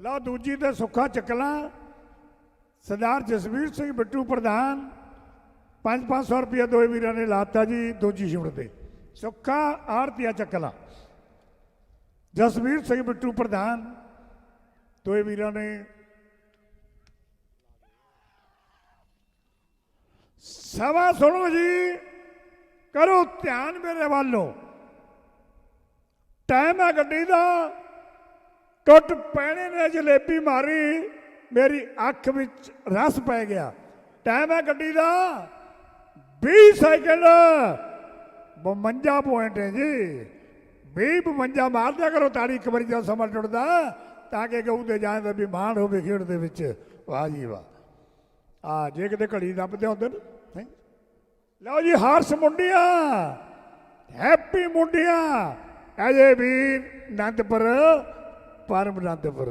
ਲਓ ਦੂਜੀ ਤੇ ਸੁੱਖਾ ਚੱਕਲਾ। ਸਰਦਾਰ ਜਸਵੀਰ ਸਿੰਘ ਬਿੱਟੂ ਪ੍ਰਧਾਨ 5-500 ਰੁਪਏ ਦੋਏ ਵੀਰਾਂ ਨੇ ਲਾਤਾ ਜੀ ਦੂਜੀ ਸ਼ਿਫਟ ਤੇ। ਸੁੱਖਾ ਆਰਤੀਆ ਚੱਕਲਾ। ਜਸਵੀਰ ਸਿੰਘ ਬਿੱਟੂ ਪ੍ਰਧਾਨ, ਦੋਏ ਵੀਰਾਂ ਨੇ ਸਵਾ ਸੁਣੋ ਜੀ। ਕਰੋ ਧਿਆਨ ਮੇਰੇ ਵੱਲੋਂ। ਟਾਈਮ ਹੈ ਗੱਡੀ ਦਾ। ਟੁੱਟ ਪੈਣੇ ਨੇ, ਜਲੇਬੀ ਮਾਰੀ, ਮੇਰੀ ਅੱਖ ਵਿੱਚ ਰਸ ਪੈ ਗਿਆ। ਟਾਈਮ ਹੈ ਗੱਡੀ ਦਾ। 20 ਸੈਕਿੰਡ 52 ਪੁਆਇੰਟ ਹੈ ਜੀ। 20 52 ਮਾਰ ਦਿਆ ਕਰੋ, ਤਾੜੀ ਇੱਕ ਵਾਰੀ ਜਦੋਂ ਸਮਾਂ ਟੁੱਟਦਾ, ਤਾਂ ਕਿ ਕਹੂ ਤੇ ਜਾਣ ਦਾ ਵੀ ਮਾਣ ਹੋਵੇ ਖੇਡ ਦੇ ਵਿੱਚ। ਵਾਹ ਜੀ ਵਾਹ। ਆ, ਜੇ ਕਿਤੇ ਘੜੀ ਦੱਬਦੇ ਹੁੰਦੇ ਨਾ ਲਓ ਜੀ, ਹਾਰਸ ਮੁੰਡੀਆਂ। ਹੈਪੀ ਮੁੰਡੀਆਂ। ਅਜੇ ਵੀਰ ਅਨੰਦਪੁਰ ਪਰਮ ਅਨੰਦਪੁਰ।